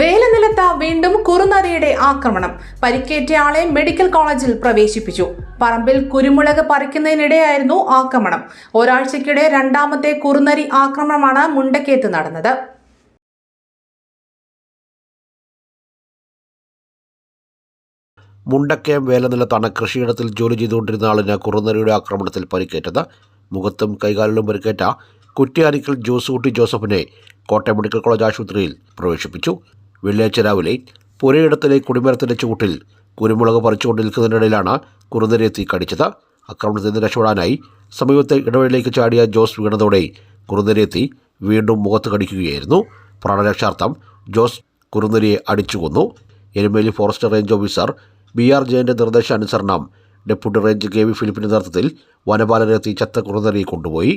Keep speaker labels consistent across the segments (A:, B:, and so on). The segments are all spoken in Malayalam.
A: വേലനിലത്ത് വീണ്ടും കുറുനരിയുടെ ആക്രമണം. പരിക്കേറ്റയാളെ മെഡിക്കൽ കോളേജിൽ പ്രവേശിപ്പിച്ചു. പറമ്പിൽ കുരുമുളക് പറിക്കുന്നതിനിടെയായിരുന്നു ആക്രമണം. ഒരാഴ്ചക്കിടെ രണ്ടാമത്തെ കുറുനരി ആക്രമണമാണ് മുണ്ടക്കേത്ത് നടന്നത്.
B: മുണ്ടക്കയം വേലനിലത്താണ് കൃഷിയിടത്തിൽ ജോലി ചെയ്തുകൊണ്ടിരുന്ന ആളിന് കുറുനരിയുടെ ആക്രമണത്തിൽ പരിക്കേറ്റത്. മുഖത്തും കൈകാലിലും പരിക്കേറ്റ കുറ്റ്യാനിക്കൽ ജോസുകുട്ടി ജോസഫിനെ കോട്ടയം മെഡിക്കൽ കോളേജ് ആശുപത്രിയിൽ പ്രവേശിപ്പിച്ചു. വെള്ളിയാഴ്ച രാവിലെ പുരയിടത്തിലെ കുടിമരത്തിന്റെ ചൂട്ടിൽ കുരുമുളക് പറിച്ചുകൊണ്ട് നിൽക്കുന്നതിനിടയിലാണ് കുറുനരി എത്തി കടിച്ചത്. ആക്രമണത്തിൽ നിന്ന് രക്ഷപ്പെടാനായി സമീപത്തെ ഇടവഴിയിലേക്ക് ചാടിയ ജോസ് വീണതോടെ കുറുനരി എത്തി വീണ്ടും മുഖത്ത് കടിക്കുകയായിരുന്നു. പ്രാണരക്ഷാർത്ഥം ജോസ് കുറുനരിയെ അടിച്ചുകൊന്നു Erumeli forest range officer B R ജയന്റെ നിർദ്ദേശാനുസരണം ഡെപ്യൂട്ടി റേഞ്ച് കെ വി ഫിലിപ്പിന്റെ നേതൃത്വത്തിൽ വനപാലനെത്തി ചത്ത കുറുനരിയെ കൊണ്ടുപോയി.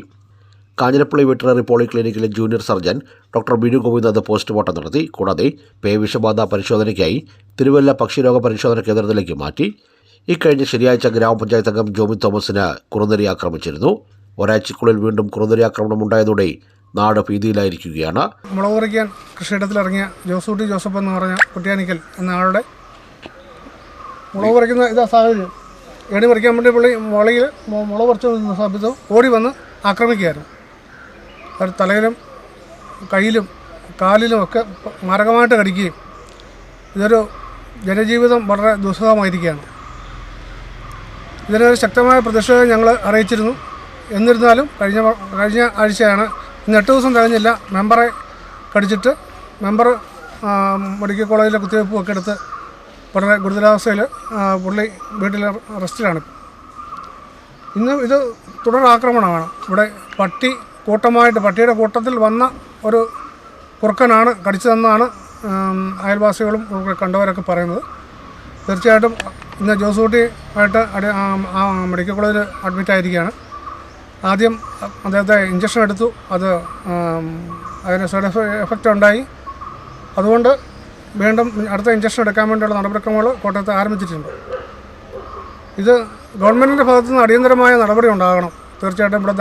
B: Kanjirappally veterinary പോളിക്ലിനിക്കിലെ junior surgeon doctor Binu Govind postmortem നടത്തി കൂടാതെ പേ വിഷബാധ പരിശോധനയ്ക്കായി തിരുവല്ല പക്ഷിരോഗ പരിശോധന കേന്ദ്രത്തിലേക്ക് മാറ്റി. ഇക്കഴിഞ്ഞ ശനിയാഴ്ച ഗ്രാമപഞ്ചായത്ത് അംഗം ജോമി തോമസിന് കുറുനരി ആക്രമിച്ചിരുന്നു. ഒരാഴ്ചക്കുള്ളിൽ വീണ്ടും കുറുനരി ആക്രമണം ഉണ്ടായതോടെ നാട് ഭീതിയിലായിരിക്കുകയാണ്.
C: മുളക് പറിക്കാൻ കൃഷിയിടത്തിലിറങ്ങിയ ജോസൂട്ടി ജോസഫ് എന്ന് പറഞ്ഞ കുട്ടിയാനിക്കൽ എന്ന ആളുടെ മുളക് ഇതാ സാഹചര്യം. ഏണി പറിക്കാൻ വേണ്ടി പുള്ളി മുളയിൽ മുളക് പറിച്ചു സ്ഥാപിച്ചു ഓടി വന്ന് ആക്രമിക്കുകയായിരുന്നു. തലയിലും കയ്യിലും കാലിലും ഒക്കെ മാരകമായിട്ട് കടിക്കുകയും ഇതൊരു ജനജീവിതം വളരെ ദുസ്സഹമായിരിക്കുകയാണ്. ഇതിനൊരു ശക്തമായ പ്രതിഷേധം ഞങ്ങൾ അറിയിച്ചിരുന്നു. എന്നിരുന്നാലും കഴിഞ്ഞ കഴിഞ്ഞ ആഴ്ചയാണ് ഇന്ന് എട്ട് ദിവസം തികഞ്ഞില്ല മെമ്പറെ കടിച്ചിട്ട് മെമ്പർ മെഡിക്കൽ കോളേജിലെ കുത്തിവയ്പ്പും ഒക്കെ എടുത്ത് വളരെ ഗുരുതരാവസ്ഥയിൽ പുള്ളി വീട്ടിൽ റെസ്റ്റിലാണ്. ഇന്ന് ഇത് തുടർ ആക്രമണമാണ്. ഇവിടെ പട്ടി കൂട്ടമായിട്ട് പട്ടിയുടെ കൂട്ടത്തിൽ വന്ന ഒരു കുറുക്കനാണ് കടിച്ചു തന്നാണ് അയൽവാസികളും കണ്ടവരൊക്കെ പറയുന്നത്. തീർച്ചയായിട്ടും ഇന്ന് ജോസൂട്ടി ആയിട്ട് അടി മെഡിക്കൽ കോളേജിൽ അഡ്മിറ്റ് ആയിരിക്കുകയാണ്. ആദ്യം അദ്ദേഹത്തെ ഇഞ്ചക്ഷൻ എടുത്തു. അത് അതിന് സൈഡ് എഫക്റ്റ് ഉണ്ടായി. അതുകൊണ്ട് വീണ്ടും അടുത്ത ഇഞ്ചക്ഷൻ എടുക്കാൻ വേണ്ടിയുള്ള നടപടിക്രമങ്ങൾ കോട്ടയത്ത് ആരംഭിച്ചിട്ടുണ്ട്. ഇത് ഗവൺമെന്റിന്റെ ഭാഗത്തുനിന്ന് അടിയന്തരമായ നടപടി ഉണ്ടാകണം. തീർച്ചയായിട്ടും ഇവിടെ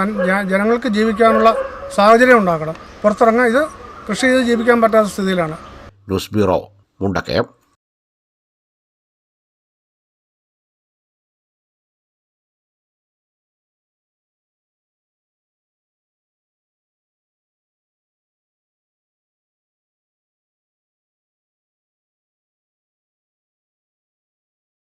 C: ജനങ്ങൾക്ക് ജീവിക്കാനുള്ള സാഹചര്യം ഉണ്ടാക്കണം. പുറത്തിറങ്ങാൻ ഇത് കൃഷി ചെയ്ത് ജീവിക്കാൻ പറ്റാത്ത സ്ഥിതിയിലാണ്.
B: News bureau Mundakayam.